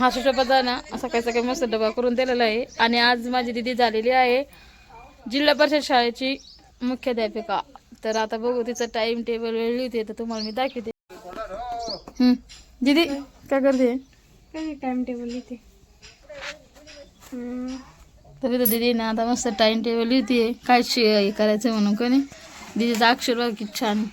हा सुशोबाचा ना. सकाळी सकाळी मस्त डबा करून दिलेला आहे. आणि आज माझी दिदी झालेली आहे. जिल्हा परिषद शाळेची मुख्याध्यापिका तर आता बघू तिचं टाइम टेबल वेळ लिहिते तर तुम्हाला मी दाखवते. दीदी काय करते? टाइम टेबल इथे तरी तर दीदी ना आता मस्त टाइम टेबल लिहिते. काय शे हे करायचं म्हणून का नाही? दीदीचं अक्षर बघ किती छान.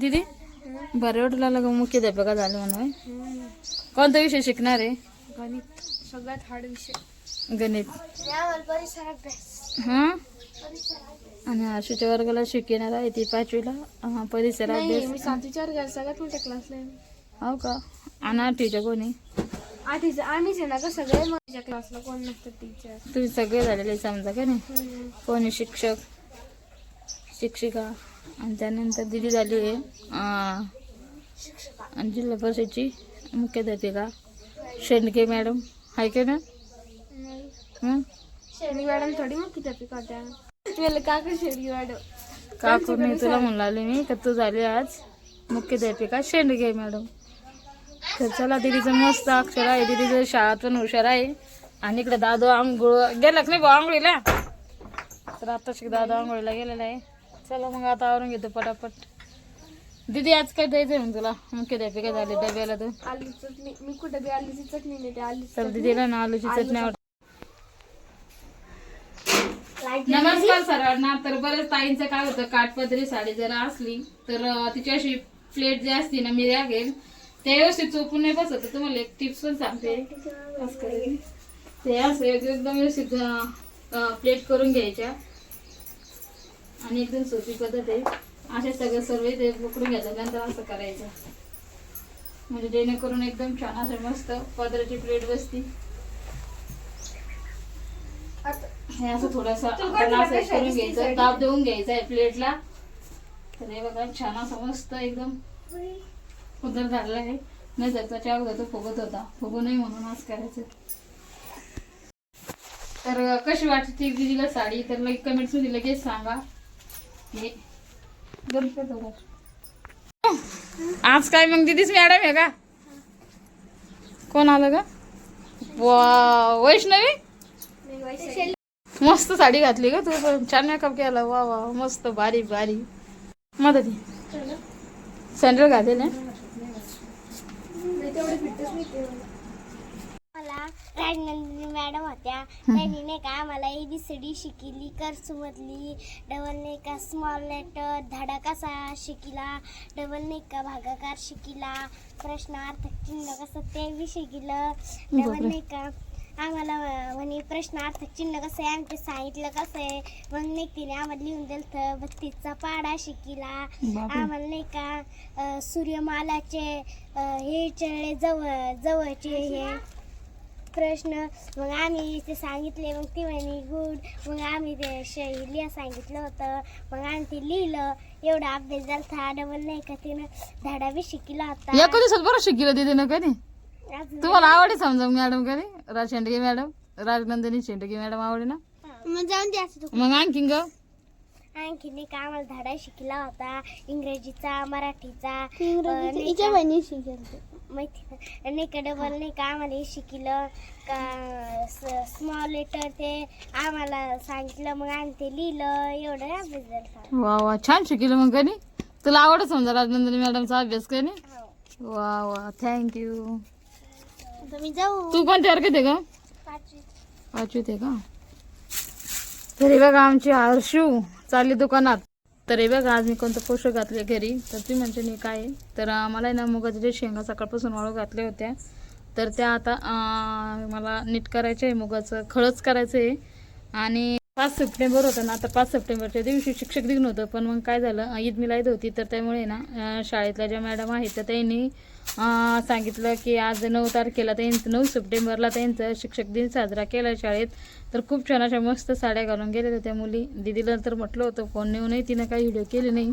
दीदी? बरं वाटलं का मुख्याध्यापिका झाले म्हणून कोणता विषय शिकणार आहे? गणित. सगळ्यात हार्ड विषय. गणित. परिसर अभ्यास हां? आणि आशूच्या वर्गाला शिकवणार आहे ती पाचवीला. हा, परिसर नाही अभ्यास मी सातवीच्या वर्गात सगळ्यात मोठ्या क्लासला आहे हो का? आणि आठवीच्या कोणी? आधीच आम्हीच आहे ना का सगळे माझ्या क्लासला कोण नसतं टीचर तुम्ही सगळे झालेले समजा का नाही? कोणी शिक्षक? शिक्षिका? आणि त्यानंतर दिदी झाली आहे जिल्हा परिषदची मुख्याध्यापिका शेंडके मॅडम आहे का ना? शेणी मॅडम थोडी मग किती पिक होत्या. तुला का का शेणी मॅडम. काकू नाही तुला म्हणून मी का तू झाली आज मुख्याध्यापिका शेंडके मॅडम. तर चला दिदीचं मस्त अक्षर आहे. दिदीचं शाळात पण हुशार आहे. आणि इकडे दादू आंघोळ गेला का नाही भाऊ आंघोळीला? तर आता शिक दादू आंघोळीला गेलेला आहे. चला मग आता आवरून घेतो पटापट. दिदी आज काय द्यायचं मग तुला? मुख्याध्यापिका झाली? डब्याला तू आलू चटणी. मी कुठे बी आलूची चटणी नाही आलू तर दिदीला ना आलूची चटणी आवडते नमस्कार सर्वांना. तर बरेच ताईंचं काय होतं? काठपदरी साडी जर असली तर अं, तिची अशी प्लेट जी असते ना मी घेईल ते व्यवस्थित चोपून नाही बसत. तुम्हाला एक टिप्स पण सांगते. ते असं एक- एकदम व्यवस्थित प्लेट करून घ्यायच्या. आणि एकदम सोपी पद्धत आहे. असे सगळे सर्व ते पकडून घ्यायचं नंतर असं करायचं. म्हणजे जेणेकरून एकदम छान असं मस्त पदराची प्लेट बसती. हे असं थोडंसं करून घ्यायचं. ताप देऊन घ्यायचं आहे प्लेटला. तर हे बघा छान असं मस्त एकदम उदर झालेला आहे. नाही तर त्याच्या अगोदर तो फुगत होता. फुगू नाही म्हणून असं करायचं. तर कशी वाटते दिदीला साडी? तर लाईक कमेंट्समध्ये लगेच सांगा. आज काय मग दिदीच मॅडम आहे का? कोण आलं का वा वैष्णवी? मस्त साडी घातली का तू पण. छान मेकअप केला. वा वा मस्त भारी भारी. मदती सँडल घातले ना तेवढे फिटच नाही ते मला राजनंदिनी मॅडम होत्या. त्यांनी नाही का आम्हाला एबीसीडी शिकली कर्समधली डबल नाही का स्मॉल लेटर धडा कसा शिकिला डबल नाही का भागाकार शिकिला प्रश्नार्थक चिन्ह कसं ते बी शिकलं डबल. नाही का आम्हाला म्हणे प्रश्नार्थक चिन्ह कसं आहे आमचे सांगितलं कसं आहे. मग नाही तिने आम्हाला लिहून दिलं तर बत्तीसचा पाडा शिकिला. आम्हाला नाही का सूर्यमालाचे हे चळले जवळ जवळचे हे. प्रश्न. मग आम्ही ते सांगितले मग ती म्हणे गुड मग आम्ही ते श- लिहा सांगितलं होतं. मग आम्ही ते लिहिलं. एवढा अभ्यास झाला डबल नाही का तिनं? धडा बी शिकला होता. एका दिवसात बरं शिकलं दिदीनं कधी अजून- तुम्हाला आवडे समजा मॅडम कधी राज शेंडगे मॅडम राजनंदिनी शेंडगे मॅडम आवडे ना? मग जाऊन द्यायचं तू. मग आणखीन ग? आणखी नाही का आम्हाला धडा शिकला होता. इंग्रजीचा मराठीचा. बहिणी शिकेल. माहिती नाही का डबल नाही का आम्हाला शिकलं. का स्मॉल लेटर ते आम्हाला सांगितलं मग आम्ही ते लिहिलं. एवढं अभ्यास झाला वा वा. छान शिकलं मग कधी तुला आवडत समजा राजनंदिनी मॅडमचा अभ्यास कधी हो. वा वा. थँक्यू मी जाऊ. तू कोणत्या वर्गात आहे का पाचवी. पाचवीत आहे का? तरी बघा आमची हर्षू चालली दुकानात. तर हे बघा आज मी कोणतं पोषक घातले घरी. तर ती म्हणते नाही काय तर मला आहे ना मुगाच्या जे शेंगा सकाळपासून वाळू घातल्या होत्या. तर त्या आता मला नीट करायच्या आहे. मुगाचं खळच करायचं आहे. आणि पाच सप्टेंबर होतं ना आता पाच सप्टेंबरच्या दिवशी शिक्षक दिन होतं पण मग काय झालं ईद मिलाईद होती तर त्यामुळे ना शाळेतल्या ज्या मॅडम आहेत तर त्यांनी सांगितलं की आज नऊ तारखेला त्यांचं नऊ सप्टेंबरला त्यांचा शिक्षक दिन साजरा केला शाळेत. तर खूप छान अशा मस्त साड्या घालून गेलेल्या होत्या मुली. दिदीला तर म्हटलं होतं फोन नेऊनही तिनं काही व्हिडिओ केले नाही.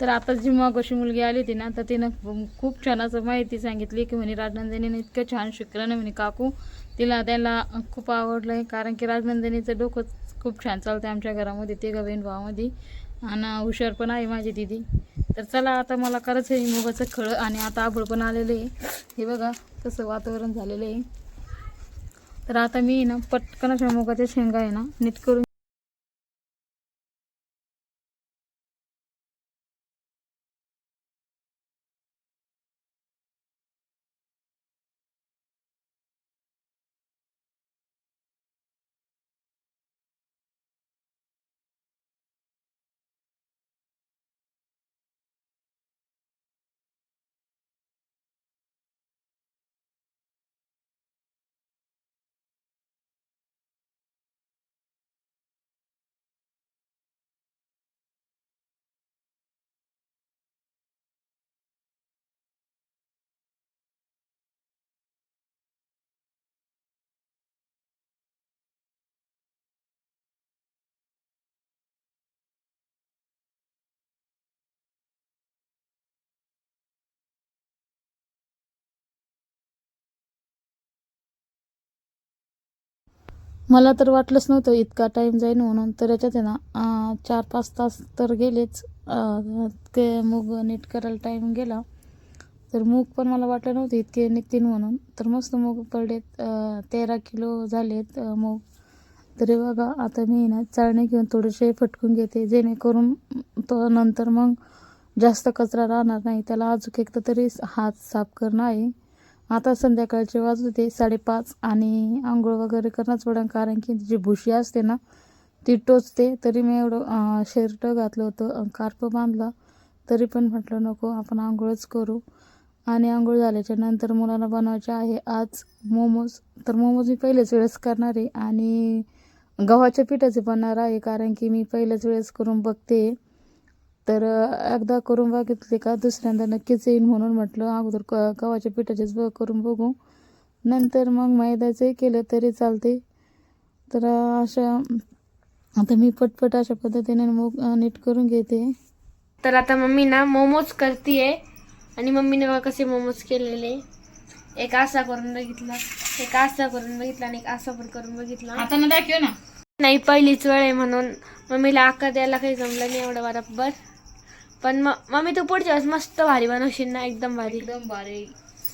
तर आता जी मग अशी मुलगी आली होती ना तर तिनं खूप छान असं माहिती सांगितली की म्हणे राजनंदिनीने इतकं छान शिकलं ना म्हणे काकू. तिला त्याला खूप आवडलं आहे कारण की राजनंदिनीचं डोकं खूप छान चालते आमच्या घरामध्ये ते बहीण भावामध्ये. आणि हुशार पण आहे माझी दिदी. तर चला आता मला करायचं आहे मुगाचं खळ आणि आता आभळ पण आलेलं आहे. हे बघा कसं वातावरण झालेलं आहे. तर आता मी ना पटकन अशा मुगाच्या शेंगा आहे ना नीट करून मला तर वाटलंच नव्हतं इतका टाईम जाईल म्हणून. तर याच्यात आहे ना चार पाच तास तर गेलेच. ते मूग नीट करायला टाईम गेला. तर मूग पण मला वाटलं नव्हतं इतके निघतील म्हणून. तर मस्त मूग पडलेत. तेरा किलो झालेत मूग. तरी बघा आता मी ना चाळणे घेऊन थोडेसे फटकून घेते जेणेकरून तो नंतर मग जास्त कचरा राहणार नाही. त्याला अजून एक तर तरी हात साफ करणं आहे. आता संध्याकाळचे वाजत होते साडेपाच आणि आंघोळ वगैरे करणंच पडेल कारण की जी भुशी असते ना ती टोचते. तरी मी एवढं शर्ट घातलं होतं कार्प बांधला. तरी पण म्हटलं नको आपण आंघोळच करू. आणि आंघोळ झाल्याच्यानंतर मुलांना बनवायचे आहे आज मोमोज. तर मोमोज मी पहिल्याच वेळेस करणार आहे आणि गव्हाच्या पिठाचे बनणार आहे कारण की मी पहिल्याच वेळेस करून बघते. तर एकदा करून बघितले का दुसऱ्यांदा नक्कीच येईल म्हणून म्हटलं अगोदर क गव्हाच्या पिठाचेच ब करून बघू. नंतर मग मैद्याचे केलं तरी चालते. तर अशा आता मी पटपट अशा पद्धतीने मग नीट करून घेते. तर आता मम्मी ना मोमोज करतीये. आणि मम्मीने बघा कसे मोमोज केलेले. एक असा करून बघितला एक असा करून बघितला आणि एक असा पण करून बघितला. आता ना दाखव ना. नाही पहिलीच वेळ आहे म्हणून. मम्मीला आकार द्यायला काही जमलं नाही एवढं बरोबर. पण म मम्मी तू पुढच्या वेळेस मस्त भारी बनवशील ना एकदम भारी. एकदम बारीक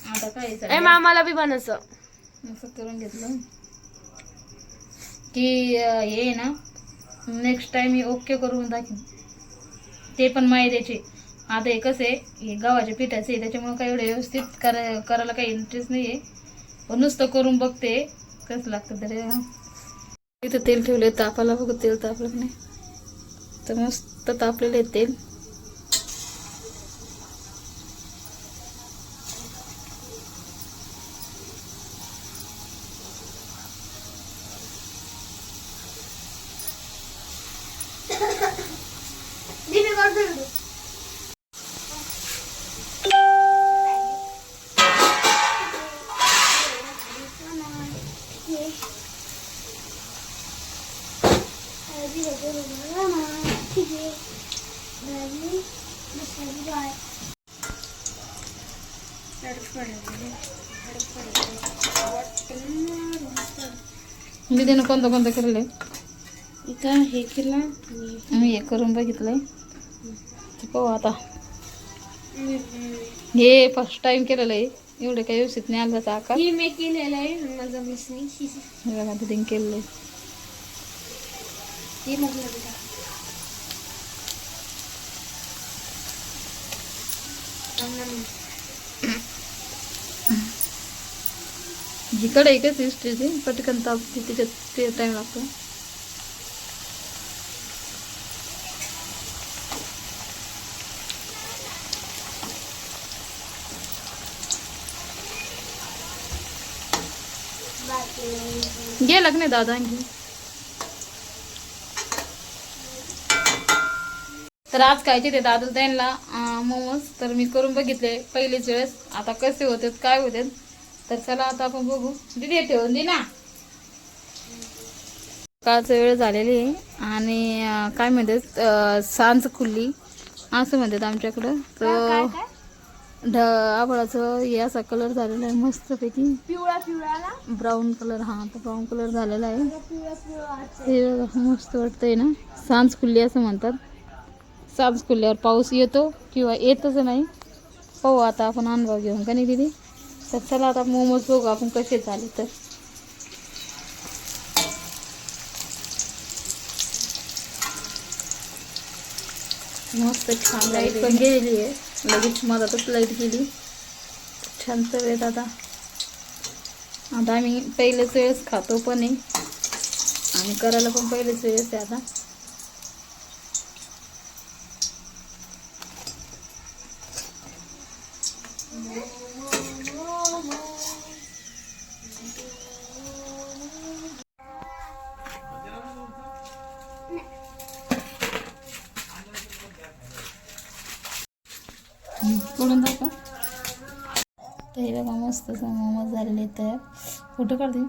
आता काय ए मामाला बी बनवचं असं. करून घेतलं. की अ, हे आहे ना नेक्स्ट टाइम मी ओके करून दाखवेन ते पण मैद्याचे आता हे कसं आहे हे गव्हाच्या पिठाचे आहे, त्याच्यामुळे काही एवढं व्यवस्थित करा करायला काही इंटरेस्ट नाही आहे पण नुसतं करून बघते कसं लागतं तरी इथं तेल ठेवले तापाला बघ तेल तापलं की नाही. तर मस्त तापलेलं आहे तेल. दीदीनं कोणतं कोणतं केलेलं आहे? इथं हे केलं मी हे करून बघितलंय. पाहू आता. हे फर्स्ट टाइम केलेलं आहे. एवढं काही व्यवस्थित नाही आलं त्याचा आकार. ही मी केलेलं आहे माझा मिस नाही बघा दीदीने केलेलं आहे. ही कढई कशी स्टीलची पटकन तापते ते का नाही दादा आणखी तर आज खायचे ते दादू त्यांना मोमोज तर मी करून बघितले पहिलीच वेळेस. आता कसे होते काय होते तर चला आता आपण बघू. दिदी ठेवून दे ना. सकाळचं वेळ झालेली आहे आणि काय म्हणतात सांज खुल्ली असं म्हणतात आमच्याकडं. तर ढ आभाळाचं हे असा कलर झालेला आहे मस्तपैकी. पिवळा पिवळा ना ब्राऊन कलर हा आता ब्राऊन कलर झालेला आहे. पिवळा पिवळा हे मस्त वाटतंय ना. सांज खुल्ली असं म्हणतात. सांज खुल्ल्यावर पाऊस येतो किंवा येतच नाही. पाहू आता आपण अनुभव घेऊन का नाही दिदी? तर चला आता मोमोज बघू आपण कसे झाले तर. मस्त छान लाइट पण गेलेली आहे. लगेच मधातच लाइट गेली. छान चवेत आता. आता आम्ही पहिलेच वेळेस खातो पण आहे. आणि करायला पण पहिलेच वेळेस आहे आता. तर हे बघा मस्त मोमोज झालेले तयार फोटो काढते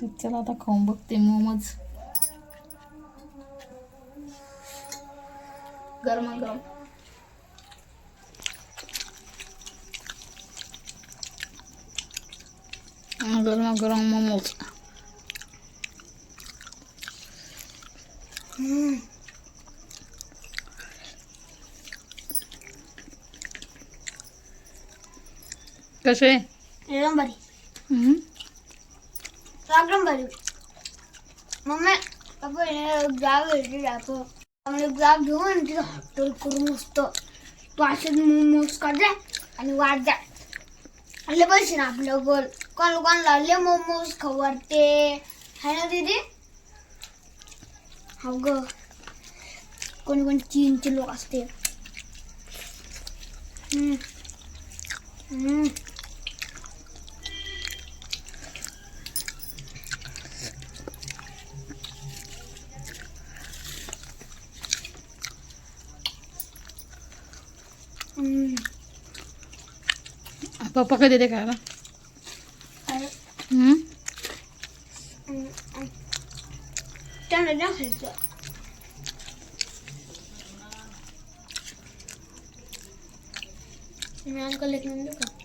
तर चला आता खाऊन बघते मोमोज. गरमा गरम. गरमा गरम मोमोज. कसे? हम्म. मम्मी आपण जातो गुलाब घेऊन तिथं हॉटेल करून मस्त तू असेच मोमोज काढले आणि वाट जा. आले पैसे ना आपलं गोल कोण कोणाला लय मोमोज? खवरते. है ना दीदी? हो ग. कोणी कोणी चीनचे लोक असते. हम्म. हम्म. पप्पा कधी देते खायला अरे, हम्म? हम्म. त्यांना दाखवायचं मी अंकल एक मिनिट देऊ का